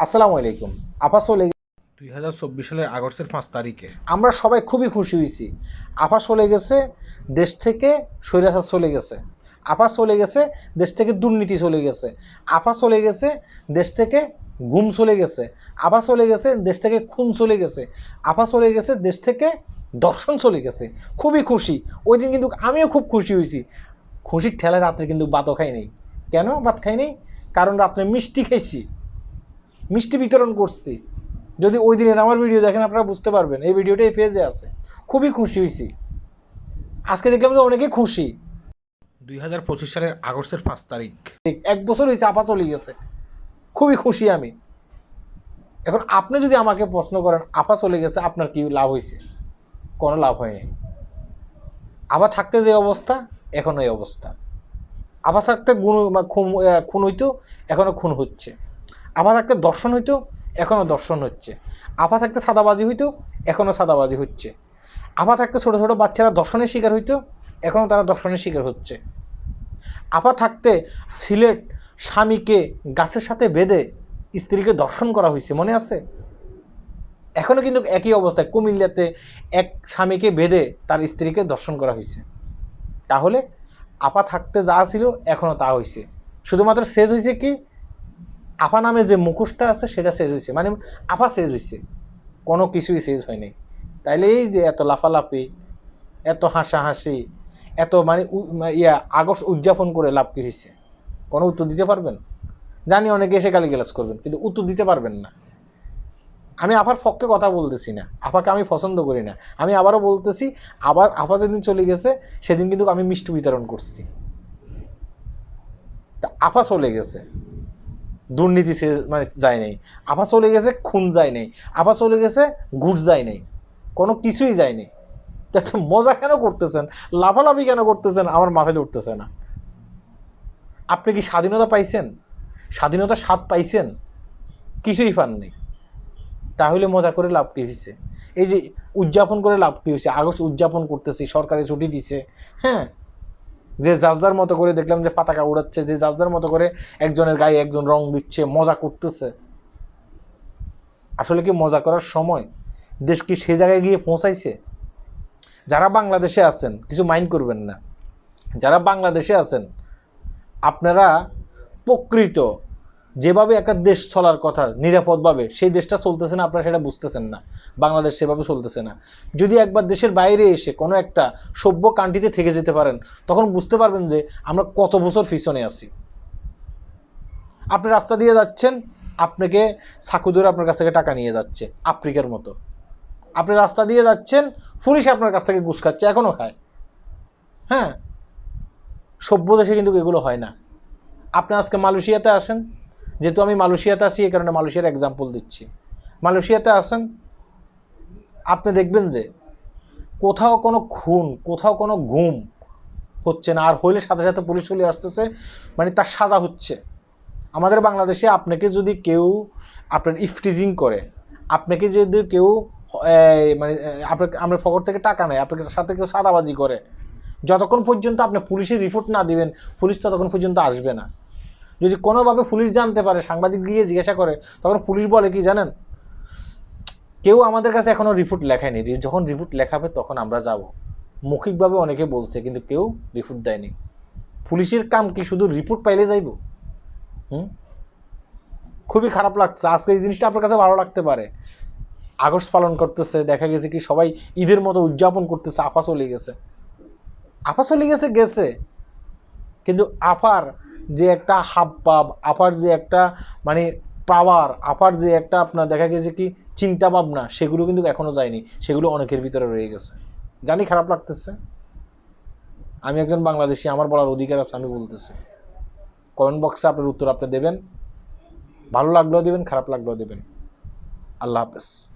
আসসালামু আলাইকুম। আফা চলে দুই হাজার চব্বিশ সালের আগস্টের পাঁচ তারিখে। আমরা সবাই খুবই খুশি হয়েছি। আফা চলে গেছে দেশ থেকে স্বৈরাচার চলে গেছে। আফা চলে গেছে দেশ থেকে দুর্নীতি চলে গেছে। আফা চলে গেছে দেশ থেকে ঘুম চলে গেছে। আফা চলে গেছে দেশ থেকে খুন চলে গেছে। আফা চলে গেছে দেশ থেকে দর্শন চলে গেছে। খুবই খুশি। ওই দিন কিন্তু আমিও খুব খুশি হয়েছি। খুশির ঠেলায় রাত্রে কিন্তু ভাতও খাই নেই। কেন? ভাত খাই নেই? কারণ রাত্রে মিষ্টি খাইছি। মিষ্টি বিতরণ করছি। যদি ওই দিনের আমার ভিডিও দেখেন আপনারা বুঝতে পারবেন এই ভিডিওটা এই পেজে আছে। খুবই খুশি হয়েছি। আজকে দেখলাম যে অনেকে খুশি। দুই হাজার পঁচিশ সালের আগস্টের পাঁচ তারিখ। ঠিক এক বছর হয়েছে আপা চলে গেছে। খুবই খুশি আমি। এখন আপনি যদি আমাকে প্রশ্ন করেন আপা চলে গেছে আপনার কি লাভ হয়েছে? কোনো লাভ হয়নি। আবার থাকতে যে অবস্থা এখন এই অবস্থা। আবার থাকতে গুণ খুন খুন হইতো এখনও খুন হচ্ছে। আবার থাকতে দর্শন হইতো এখনও দর্শন হচ্ছে। আবার থাকতে সাদাবাজি হইতো এখনও সাদাবাজি হচ্ছে। আবার থাকতে ছোটো ছোটো বাচ্চারা দর্শনের শিকার হইতো এখনও তারা দর্শনের শিকার হচ্ছে। আপা থাকতে সিলেট স্বামীকে গাছের সাথে বেঁধে স্ত্রীকে দর্শন করা হয়েছে মনে আছে? এখনও কিন্তু একই অবস্থায় কুমিল্লাতে এক স্বামীকে বেঁধে তার স্ত্রীকে দর্শন করা হয়েছে তাহলে আপা থাকতে যা ছিল এখনও তা হয়েছে শুধুমাত্র শেষ হয়েছে কি? আপা নামে যে মুখোশটা আছে, সেটা শেষ হয়েছে মানে আপা শেষ হয়েছে কোনো কিছুই শেষ হয়নি তাইলে এই যে এত লাফালাফি, এত হাসাহাসি, এত মানে ইয়া আগস্ট উদযাপন করে লাভ কি হয়েছে কোনো উত্তর দিতে পারবেন? জানি অনেকে এসে গালি গ্যালাজ করবেন, কিন্তু উত্তর দিতে পারবেন না। আমি আপার পক্ষে কথা বলতেছি না। আপাকে আমি পছন্দ করি না। আমি আবারও বলতেছি, আবার আপা যেদিন চলে গেছে, সেদিন কিন্তু আমি মিষ্টি বিতরণ করছি। তা আপা চলে গেছে। দুর্নীতি মানে যায় নাই। আপা চলে গেছে, খুন যায় নাই। আপা চলে গেছে ঘুষ যায় নাই। কোনো কিছুই যায়নি তো একটা মজা কেন করতেছেন? লাফালাফি কেন করতেছেন? আমার মাথায় উঠতেছে না। আপনি কি স্বাধীনতা পাইছেন? স্বাধীনতা স্বাদ পাইছেন? কিছুই পাননি তাহলে মজা করে লাভ কি হয়েছে এই যে উদযাপন করে লাভ কি হয়েছে আগস্ট উদযাপন করতেছি, সরকারি ছুটি দিছে। হ্যাঁ? যে যার মতো করে দেখলাম যে পাতাকা উড়াচ্ছে, যে যার মতো করে একজনের গায়ে একজন রং দিচ্ছে, মজা করতেছে। আসলে কি মজা করার সময়? দেশ কি সে জায়গায় গিয়ে পৌঁছাইছে? যারা বাংলাদেশে আছেন, কিছু মাইন্ড করবেন না। যারা বাংলাদেশে আছেন, আপনারা প্রকৃত যেভাবে একটা দেশ চলার কথা নিরাপদভাবে, সেই দেশটা চলতেছে না, আপনারা সেটা বুঝতেছেন না। বাংলাদেশ সেভাবে চলতেছে না। যদি একবার দেশের বাইরে এসে কোনো একটা সভ্য কান্ট্রিতে থেকে যেতে পারেন, তখন বুঝতে পারবেন যে আমরা কত বছর পিছনে আছি। আপনি রাস্তা দিয়ে যাচ্ছেন, আপনাকে সাকু ধরে আপনার কাছ থেকে টাকা নিয়ে যাচ্ছে, আফ্রিকার মতো। আপনি রাস্তা দিয়ে যাচ্ছেন, পুলিশ আপনার কাছ থেকে ঘুষ খাচ্ছে এখনও খায়। হ্যাঁ? সভ্য দেশে কিন্তু এগুলো হয় না। আপনি আজকে মালয়েশিয়াতে আসেন যেহেতু আমি মালয়েশিয়াতে আছি, এই কারণে মালয়েশিয়ার এক্সাম্পল দিচ্ছি। মালয়েশিয়াতে আসেন, আপনি দেখবেন যে কোথাও কোনো খুন, কোথাও কোনো ঘুম হচ্ছে না, আর হইলে সাথে সাথে পুলিশ চলে আসতেছে মানে তার সাজা হচ্ছে। আমাদের বাংলাদেশে আপনাকে যদি কেউ আপনার ইফটিজিং করে, আপনাকে যদি কেউ মানে আপনার আমরা ফকর থেকে টাকা নেয় আপনার সাথে কেউ সাদাবাজি করে, যতক্ষণ পর্যন্ত আপনি পুলিশের রিপোর্ট না দিবেন, পুলিশ ততক্ষণ পর্যন্ত আসবে না। যদি কোনোভাবে পুলিশ জানতে পারে, সাংবাদিক গিয়ে জিজ্ঞাসা করে, তখন পুলিশ বলে কি জানেন? কেউ আমাদের কাছে এখনও রিপোর্ট লেখায়নি। যখন রিপোর্ট লেখাবে তখন আমরা যাব। মৌখিকভাবে অনেকে বলছে, কিন্তু কেউ রিপোর্ট দেয়নি। পুলিশের কাম কি, শুধু রিপোর্ট পাইলে যাইব? হুম? খুবই খারাপ লাগছে। আজকে এই জিনিসটা আপনার কাছে ভালো লাগতে পারে। আগস্ট পালন করতেছে, দেখা গেছে কি সবাই ঈদের মতো উদযাপন করতেছে, আপা চলে গেছে। আপা চলে গেছে গেছে। কিন্তু আপার যে একটা হাব পাব আপার যে একটা মানে পাওয়ার আপার যে একটা আপনার দেখা গেছে কি চিন্তা ভাবনা, সেগুলো কিন্তু এখনও যায়নি। সেগুলো অনেকের ভিতরে রয়ে গেছে। জানি খারাপ লাগতেছে। আমি একজন বাংলাদেশি, আমার বলার অধিকার আছে, আমি বলতেছি। কমেন্ট বক্সে আপনার উত্তর আপনি দেবেন। ভালো লাগলেও দেবেন, খারাপ লাগলেও দেবেন। আল্লাহ হাফেজ।